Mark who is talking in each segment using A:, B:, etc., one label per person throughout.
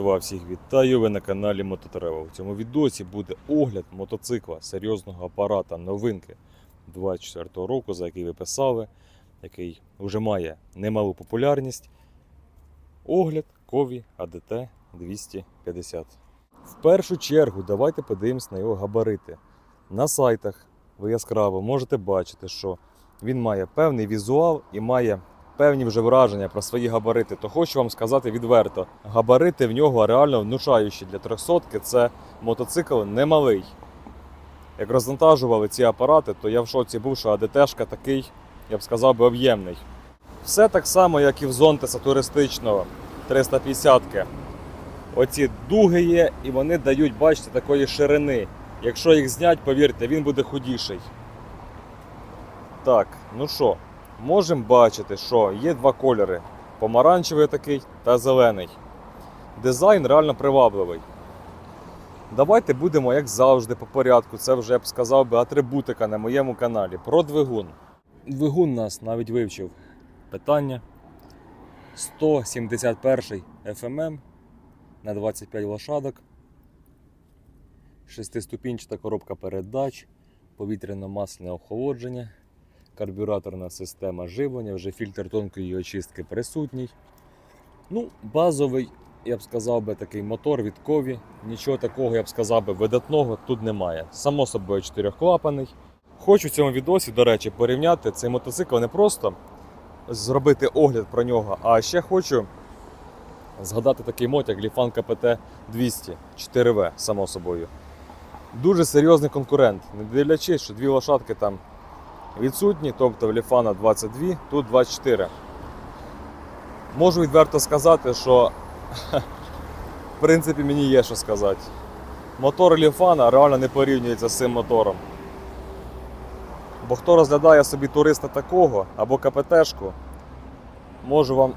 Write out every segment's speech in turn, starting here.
A: Братва, всіх вітаю! Ви на каналі Мототрево. У цьому відосі буде огляд мотоцикла серйозного апарата новинки 24-го року, за який ви писали, який вже має немалу популярність. Огляд Кові АДТ 250. В першу чергу давайте подивимось на його габарити. На сайтах ви яскраво можете бачити, що він має певний візуал і має певні вже враження про свої габарити, то хочу вам сказати відверто: габарити в нього реально внушаючі для 300 Це мотоцикл немалий. Як розвантажували ці апарати, то я в шоці був, що АДТшка такий, я б сказав би, об'ємний. Все так само, як і в Зонтеса туристичного 350-ки. Оці дуги є, і вони дають, бачите, такої ширини. Якщо їх знять, повірте, він буде худіший. Так, ну що, можемо бачити, що є два кольори: помаранчевий такий та зелений. Дизайн реально привабливий. Давайте будемо, як завжди, по порядку. Це вже я б сказав би атрибутика на моєму каналі. Про двигун. Двигун нас навіть вивчив питання. 171 FMM на 25 лошадок. Шестиступінчата коробка передач, повітряно-масляне охолодження карбюраторна система живлення, вже фільтр тонкої очистки присутній. Ну, базовий, я б сказав би, такий мотор від кові. Нічого такого, я б сказав би, видатного тут немає. Само собою чотирьохклапаний. Хочу в цьому відосі, до речі, порівняти цей мотоцикл не просто зробити огляд про нього, а ще хочу згадати такий мот, як Ліфан КПТ 200 4В, само собою. Дуже серйозний конкурент, не дивлячись, що дві лошадки там відсутні, тобто в Ліфана 22, тут 24. Можу відверто сказати, що в принципі мені є що сказати. Мотор Ліфана реально не порівнюється з цим мотором. Бо хто розглядає собі туриста такого або КПТшку, можу вам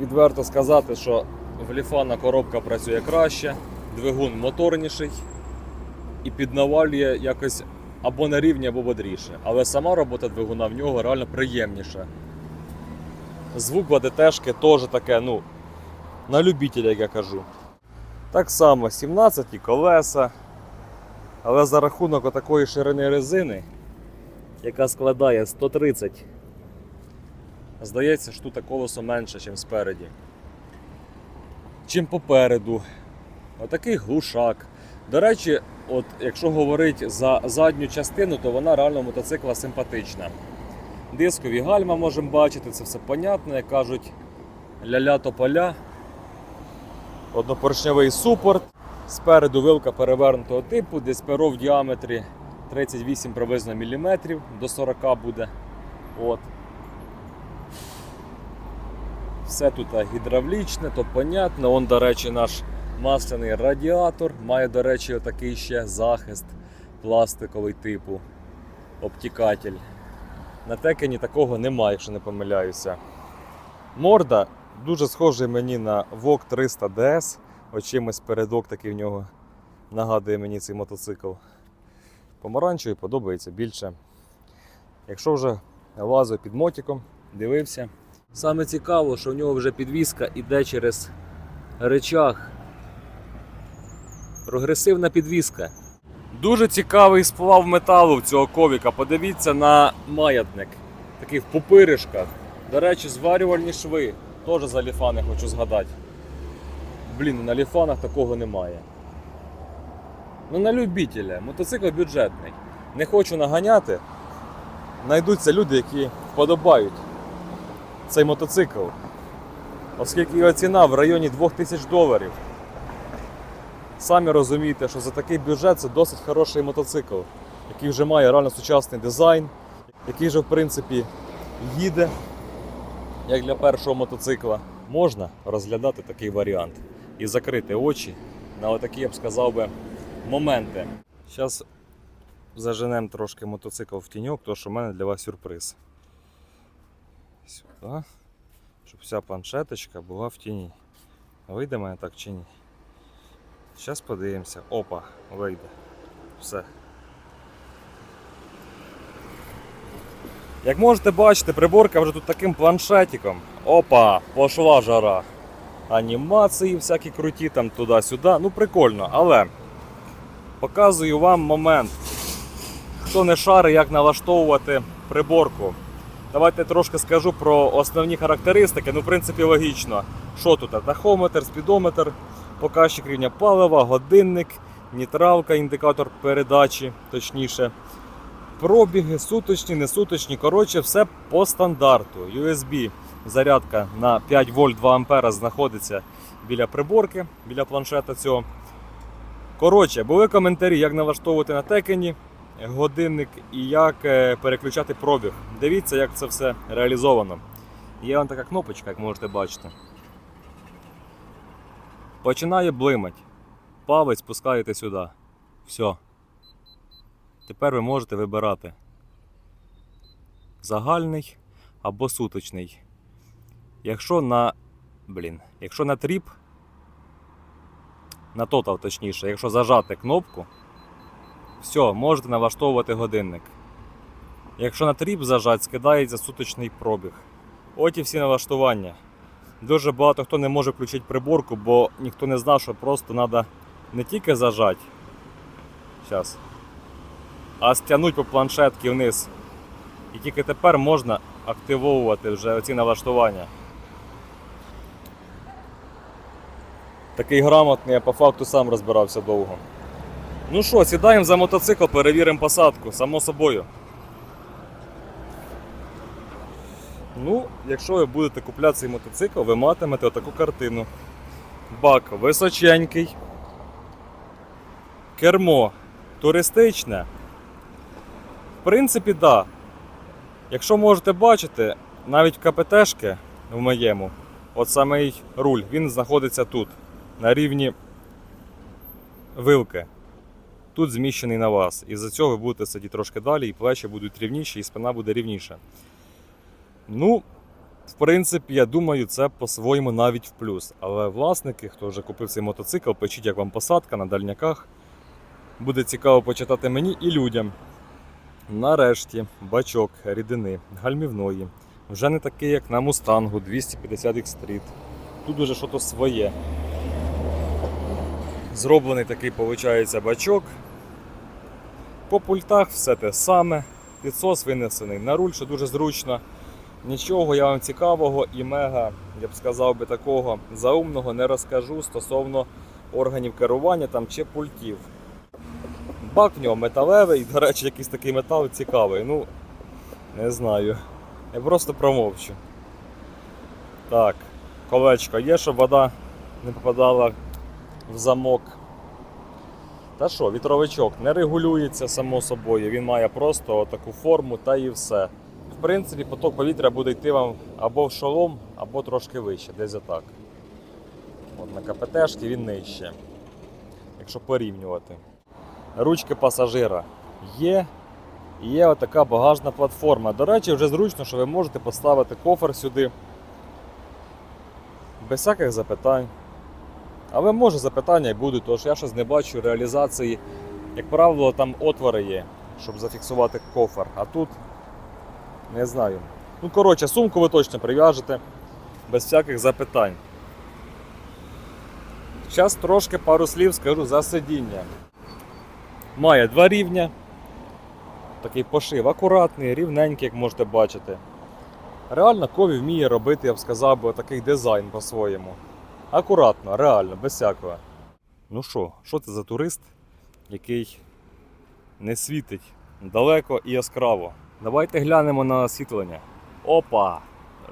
A: відверто сказати, що в Ліфана коробка працює краще, двигун моторніший і піднавалює якось або на рівні, або бодріше. Але сама робота двигуна в нього реально приємніша. Звук в теж таке, ну, на любителя, як я кажу. Так само 17 колеса. Але за рахунок такої ширини резини, яка складає 130, здається, що тут колесо менше, ніж спереді. Чим попереду. Отакий глушак. До речі, от якщо говорити за задню частину, то вона реально мотоцикла симпатична. Дискові гальма можемо бачити, це все понятно, як кажуть, ля-ля тополя. Однопоршневий супорт. Спереду вилка перевернутого типу, десь перо в діаметрі 38 приблизно міліметрів до 40 буде. От. Все тут гідравлічне, то понятно. Он, до речі, наш масляний радіатор. Має, до речі, такий ще захист пластиковий типу обтікатель. На текені такого немає, якщо не помиляюся. Морда дуже схожа мені на VOG 300 DS. Очимось передок такий в нього нагадує мені цей мотоцикл. Помаранчевий подобається більше. Якщо вже лазив під мотиком, дивився. Саме цікаво, що в нього вже підвіска іде через речах. Прогресивна підвіска. Дуже цікавий сплав металу в цього ковіка. Подивіться на маятник. Такий в пупиришках. До речі, зварювальні шви. Теж за ліфани хочу згадати. Блін, на ліфанах такого немає. Ну на любителя. Мотоцикл бюджетний. Не хочу наганяти. Найдуться люди, які вподобають цей мотоцикл. Оскільки його ціна в районі 2000 доларів. Самі розумієте, що за такий бюджет це досить хороший мотоцикл, який вже має реально сучасний дизайн, який вже в принципі їде, як для першого мотоцикла. Можна розглядати такий варіант і закрити очі на отакі, я б сказав би, моменти. Зараз заженемо трошки мотоцикл в тіньок, тому що в мене для вас сюрприз. Сюди, щоб вся планшеточка була в тіні. Вийде мене так чи ні? Зараз подивимося. Опа, вийде. Все. Як можете бачити, приборка вже тут таким планшетиком. Опа, пошла жара. анімації всякі круті, там туди-сюди. Ну, прикольно, але показую вам момент. Хто не шарить, як налаштовувати приборку. Давайте трошки скажу про основні характеристики. Ну, в принципі, логічно. Що тут? Тахометр, спідометр, показчик рівня палива, годинник, нейтралка, індикатор передачі, точніше. Пробіги, суточні, несуточні. Коротше, все по стандарту. USB зарядка на 5 вольт 2 ампера знаходиться біля приборки, біля планшета цього. Коротше, були коментарі, як налаштовувати на текені годинник і як е, переключати пробіг. Дивіться, як це все реалізовано. Є вон така кнопочка, як можете бачити. Починає блимать. Палець пускаєте сюди. Все. Тепер ви можете вибирати загальний або суточний. Якщо на. Блін, якщо на тріп, на тотал точніше, якщо зажати кнопку, все, можете налаштовувати годинник. Якщо на тріп зажать, скидається суточний пробіг. От і всі налаштування. Дуже багато хто не може включити приборку, бо ніхто не знав, що просто треба не тільки зажати. Зараз а стягнуть по планшетки вниз. І тільки тепер можна активовувати вже оці налаштування. Такий грамотний, я по факту сам розбирався довго. Ну що, сідаємо за мотоцикл, перевіримо посадку, само собою. Ну, якщо ви будете купляти цей мотоцикл, ви матимете отаку картину. Бак височенький. Кермо туристичне. В принципі, так. Да. Якщо можете бачити, навіть КПТшки в моєму, от самий руль, він знаходиться тут, на рівні вилки. Тут зміщений на вас. І за цього ви будете сидіти трошки далі, і плечі будуть рівніші, і спина буде рівніша. Ну, в принципі, я думаю, це по-своєму навіть в плюс. Але власники, хто вже купив цей мотоцикл, пишіть, як вам посадка на дальняках. Буде цікаво почитати мені і людям. Нарешті бачок рідини гальмівної. Вже не такий, як на Мустангу 250 X-Street. Тут уже щось своє. Зроблений такий, виходить, бачок. По пультах все те саме. Підсос винесений на руль, що дуже зручно. Нічого я вам цікавого і мега, я б сказав би такого заумного не розкажу стосовно органів керування там чи пультів. Бак в нього металевий, до речі, якийсь такий метал цікавий. Ну, не знаю. Я просто промовчу. Так, колечко є, щоб вода не попадала в замок. Та що, вітровичок не регулюється само собою, він має просто таку форму та і все. В принципі, поток повітря буде йти вам або в шолом, або трошки вище, десь отак. От на КПТшки він нижче. Якщо порівнювати. Ручки пасажира є. І є отака багажна платформа. До речі, вже зручно, що ви можете поставити кофер сюди. Без всяких запитань. Але може запитання і будуть, тож я щось не бачу реалізації. Як правило, там отвори є, щоб зафіксувати кофер. А тут не знаю. Ну, коротше, сумку ви точно прив'яжете без всяких запитань. Зараз трошки пару слів скажу за сидіння. Має два рівня. Такий пошив акуратний, рівненький, як можете бачити. Реально Кові вміє робити, я б сказав, такий дизайн по-своєму. Акуратно, реально, без всякого. Ну що, що це за турист, який не світить далеко і яскраво? Давайте глянемо на освітлення. Опа!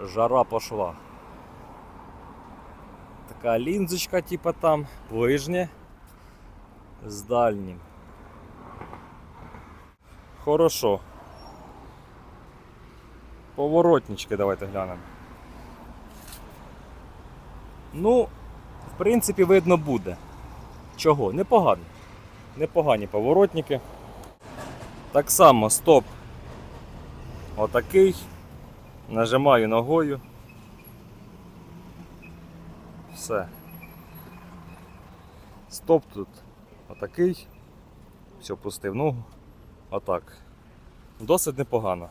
A: Жара пошла. Така лінзочка, типа там, ближнє з дальнім. Хорошо. Поворотнички давайте глянемо. Ну, в принципі, видно буде. Чого? Непогано. Непогані поворотники. Так само стоп. Отакий. Нажимаю ногою. Все. Стоп тут отакий. Все, пустив ногу. Отак. Досить непогано.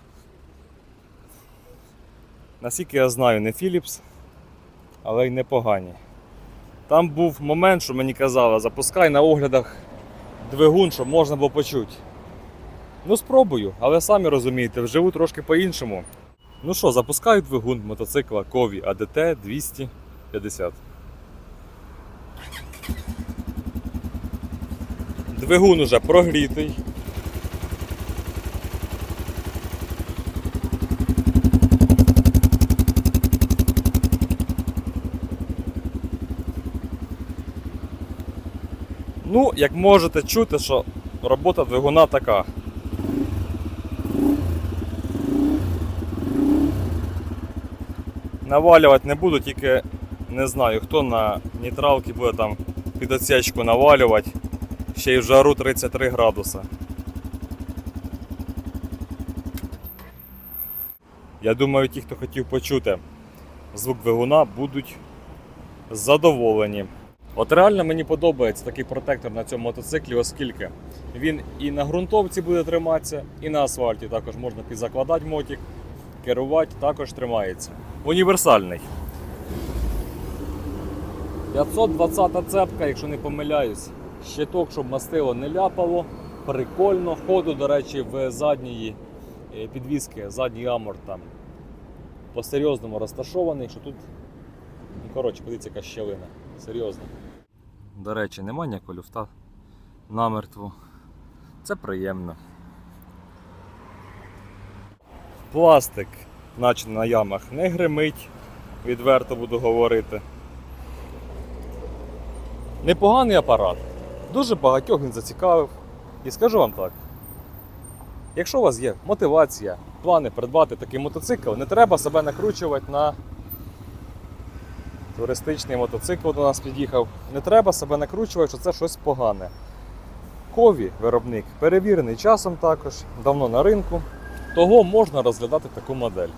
A: Наскільки я знаю, не Philips, але й непогані. Там був момент, що мені казали, запускай на оглядах двигун, щоб можна було почути. Ну, спробую, але самі розумієте, вживу трошки по-іншому. Ну що, запускаю двигун мотоцикла Кові ADT 250. Двигун уже прогрітий. Ну, як можете чути, що робота двигуна така. Навалювати не буду, тільки не знаю, хто на нейтралки буде там під отсечку навалювати. Ще й в жару 33 градуса. Я думаю, ті, хто хотів почути звук двигуна, будуть задоволені. От реально мені подобається такий протектор на цьому мотоциклі, оскільки він і на ґрунтовці буде триматися, і на асфальті також можна підзакладати мотик, керувати також тримається. Універсальний. 520 цепка, якщо не помиляюсь. Щиток, щоб мастило не ляпало. Прикольно. Ходу, до речі, в задньої е, підвіски, задній амор там по-серйозному розташований, що тут, ну коротше, подивіться, яка щелина. Серйозно. До речі, нема ніякого люфта намертво. Це приємно. Пластик, наче на ямах, не гримить, відверто буду говорити. Непоганий апарат. Дуже багатьох він зацікавив. І скажу вам так: якщо у вас є мотивація, плани придбати такий мотоцикл, не треба себе накручувати на туристичний мотоцикл до нас під'їхав. Не треба себе накручувати, що це щось погане. Кові виробник перевірений часом також, давно на ринку. Того можна розглядати таку модель.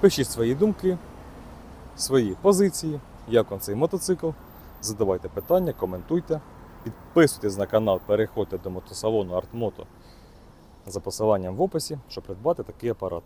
A: Пишіть свої думки, свої позиції, як вам цей мотоцикл. Задавайте питання, коментуйте. Підписуйтесь на канал, переходьте до мотосалону Артмото за посиланням в описі, щоб придбати такий апарат.